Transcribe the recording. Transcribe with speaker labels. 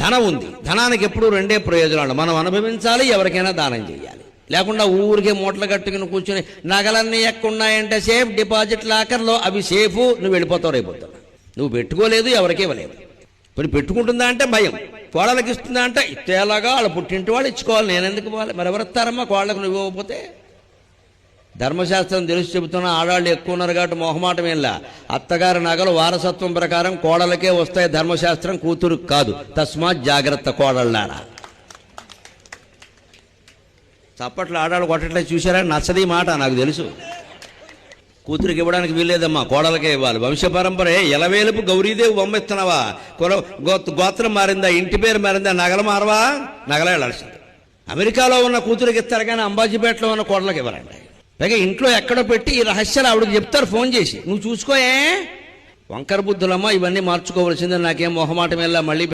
Speaker 1: ధనం ఉంది. ధనానికి ఎప్పుడు రెండే ప్రయోజనాలు. మనం అనుభవించాలి ఎవరికైనా దానం చేయాలి. లేకుండా ఊరికే మూటలు కట్టుకుని కూర్చొని నగలన్నీ ఎక్కున్నాయంటే సేఫ్ డిపాజిట్ లాకర్లో అవి సేఫ్ నువ్వు వెళ్ళిపోతావు రేపొద్దున నువ్వు పెట్టుకోలేదు ఎవరికి ఇవ్వలేదు. ఇప్పుడు పెట్టుకుంటుందా అంటే భయం. కోడలకి ఇస్తుందా అంటే ఇచ్చేలాగా వాళ్ళ పుట్టింటి వాళ్ళు ఇచ్చుకోవాలి నేను ఎందుకు పోవాలి? మరి ఎవరు ఇస్తారమ్మా కోళ్ళకు నువ్వు ఇవ్వకపోతే? ధర్మశాస్త్రం తెలిసి చెబుతున్న ఆడాళ్ళు ఎక్కువ ఉన్నారు కాబట్టి మొహమాటం ఏంలా అత్తగారి నగలు వారసత్వం ప్రకారం కోడలకే వస్తాయి ధర్మశాస్త్రం కూతురు కాదు. తస్మాత్ జాగ్రత్త కోడళ్ళారా. చప్పట్లు ఆడాళ్ళు కొట్టట్లే చూసారా నచ్చది మాట నాకు తెలుసు. కూతురికి ఇవ్వడానికి వీల్లేదమ్మా కోడలకే ఇవ్వాలి. వంశ పరంపరే ఎలవేలుపు గౌరీదేవి బొమ్మెత్తున్నావా కుల గోత్రం మారిందా ఇంటి పేరు మారిందా నగలు మారవా? నగలే అమెరికాలో ఉన్న కూతురికి ఇస్తారు కానీ అంబాజీపేటలో ఉన్న కోడలకి ఇవ్వరండి. పైగా ఇంట్లో ఎక్కడో పెట్టి ఈ రహస్యాలు ఆవిడకి చెప్తారు ఫోన్ చేసి. నువ్వు చూసుకోయే వంకర బుద్ధులమ్మ ఇవన్నీ మార్చుకోవలసిందే నాకేం మొహమాటం వెళ్ళా మళ్ళీ